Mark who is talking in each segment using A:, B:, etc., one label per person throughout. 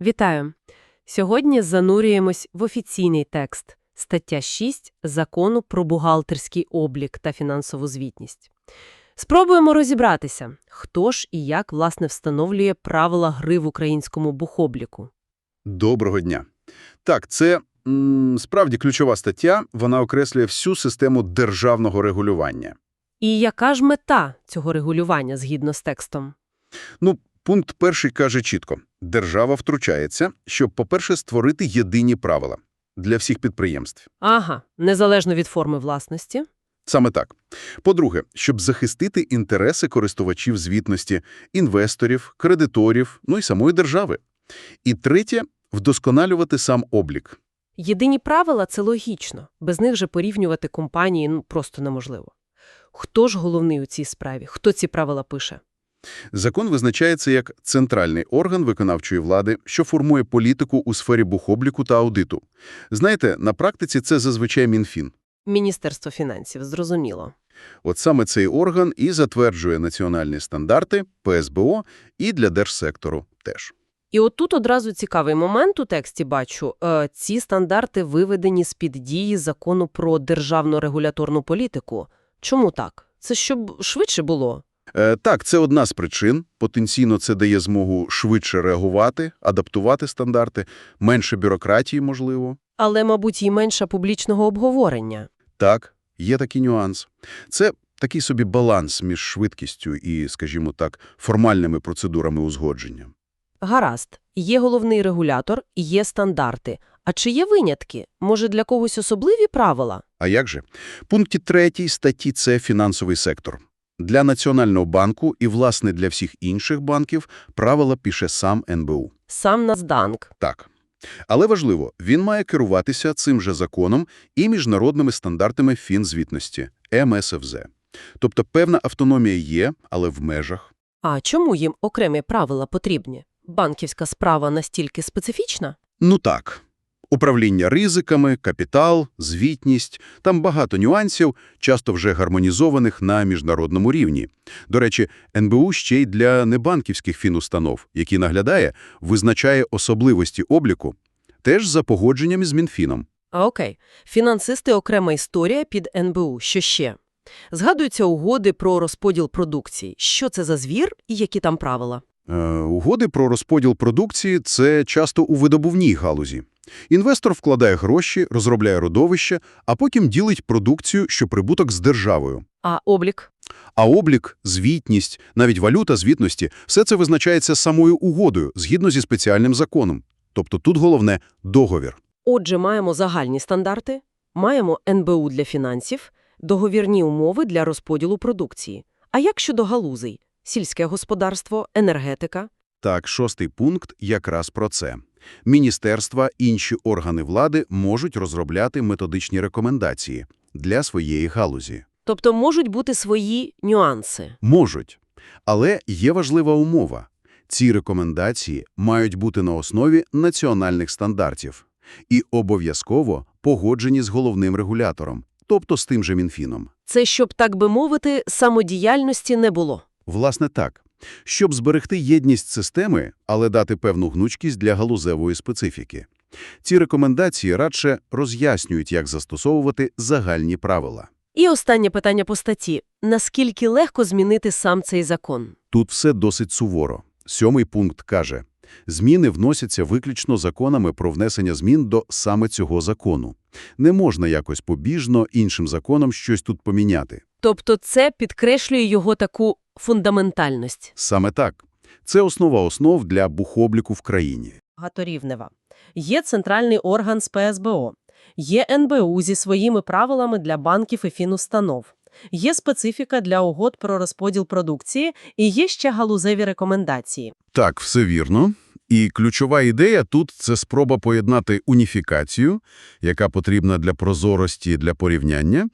A: Вітаю! Сьогодні занурюємось в офіційний текст стаття 6 Закону про бухгалтерський облік та фінансову звітність. Спробуємо розібратися, хто ж і як, власне, встановлює правила гри в українському бухобліку.
B: Доброго дня. Так, це м, справді ключова стаття, вона окреслює всю систему державного регулювання.
A: І яка ж мета цього регулювання згідно з текстом?
B: Ну, пункт перший каже чітко. Держава втручається, щоб, по-перше, створити єдині правила для всіх підприємств.
A: Ага, незалежно від форми власності.
B: Саме так. По-друге, щоб захистити інтереси користувачів звітності, інвесторів, кредиторів, ну і самої держави. І третє – вдосконалювати сам облік.
A: Єдині правила – це логічно. Без них же порівнювати компанії ну, просто неможливо. Хто ж головний у цій справі? Хто ці правила пише?
B: Закон визначається як центральний орган виконавчої влади, що формує політику у сфері бухобліку та аудиту. Знаєте, на практиці це зазвичай Мінфін.
A: Міністерство фінансів, зрозуміло.
B: От саме цей орган і затверджує національні стандарти, ПСБО і для держсектору теж.
A: І от тут одразу цікавий момент у тексті бачу. Е, ці стандарти виведені з-під дії закону про державну регуляторну політику. Чому так? Це щоб швидше було?
B: Е, так, це одна з причин. Потенційно це дає змогу швидше реагувати, адаптувати стандарти, менше бюрократії, можливо.
A: Але, мабуть, і менше публічного обговорення.
B: Так, є такий нюанс. Це такий собі баланс між швидкістю і, скажімо так, формальними процедурами узгодження.
A: Гаразд, є головний регулятор, є стандарти. А чи є винятки? Може, для когось особливі правила?
B: А як же? Пункті 3 статті – це фінансовий сектор. Для Національного банку і, власне, для всіх інших банків правила пише сам НБУ.
A: Сам Нацданк.
B: Так. Але важливо, він має керуватися цим же законом і міжнародними стандартами фінзвітності – МСФЗ. Тобто певна автономія є, але в межах.
A: А чому їм окремі правила потрібні? Банківська справа настільки специфічна?
B: Ну так. Управління ризиками, капітал, звітність – там багато нюансів, часто вже гармонізованих на міжнародному рівні. До речі, НБУ ще й для небанківських фінустанов, які наглядає, визначає особливості обліку, теж за погодженням із Мінфіном.
A: А окей. Фінансисти – окрема історія під НБУ. Що ще? Згадуються угоди про розподіл продукції. Що це за звір і які там правила?
B: Е, угоди про розподіл продукції – це часто у видобувній галузі. Інвестор вкладає гроші, розробляє родовище, а потім ділить продукцію, що прибуток з державою.
A: А облік?
B: А облік, звітність, навіть валюта звітності – все це визначається самою угодою, згідно зі спеціальним законом. Тобто тут головне – договір.
A: Отже, маємо загальні стандарти, маємо НБУ для фінансів, договірні умови для розподілу продукції. А як щодо галузей? Сільське господарство, енергетика?
B: Так, шостий пункт якраз про це. Міністерства, інші органи влади можуть розробляти методичні рекомендації для своєї галузі.
A: Тобто можуть бути свої нюанси.
B: Можуть. Але є важлива умова. Ці рекомендації мають бути на основі національних стандартів і обов'язково погоджені з головним регулятором, тобто з тим же Мінфіном.
A: Це, щоб, так би мовити, самодіяльності не було.
B: Власне так. Щоб зберегти єдність системи, але дати певну гнучкість для галузевої специфіки. Ці рекомендації радше роз'яснюють, як застосовувати загальні правила.
A: І останнє питання по статті. Наскільки легко змінити сам цей закон?
B: Тут все досить суворо. Сьомий пункт каже, зміни вносяться виключно законами про внесення змін до саме цього закону. Не можна якось побіжно іншим законом щось тут поміняти.
A: Тобто це підкреслює його таку фундаментальність.
B: Саме так. Це основа основ для бухобліку в країні.
A: Гаторівнева. Є центральний орган з ПСБО, є НБУ зі своїми правилами для банків і фінустанов, є специфіка для угод про розподіл продукції і є ще галузеві рекомендації.
B: Так, все вірно. І ключова ідея тут – це спроба поєднати уніфікацію, яка потрібна для прозорості, для порівняння,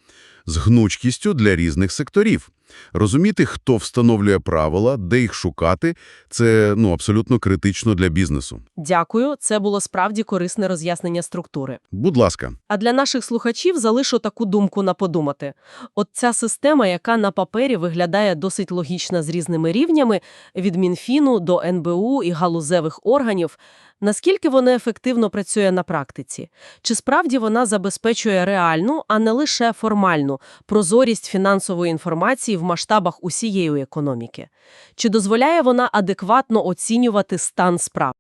B: з гнучкістю для різних секторів. Розуміти, хто встановлює правила, де їх шукати – це ну, абсолютно критично для бізнесу.
A: Дякую, це було справді корисне роз'яснення структури.
B: Будь ласка.
A: А для наших слухачів залишу таку думку на подумати. От ця система, яка на папері виглядає досить логічно з різними рівнями, від Мінфіну до НБУ і галузевих органів, Наскільки вона ефективно працює на практиці? Чи справді вона забезпечує реальну, а не лише формальну, прозорість фінансової інформації в масштабах усієї економіки? Чи дозволяє вона адекватно оцінювати стан справ?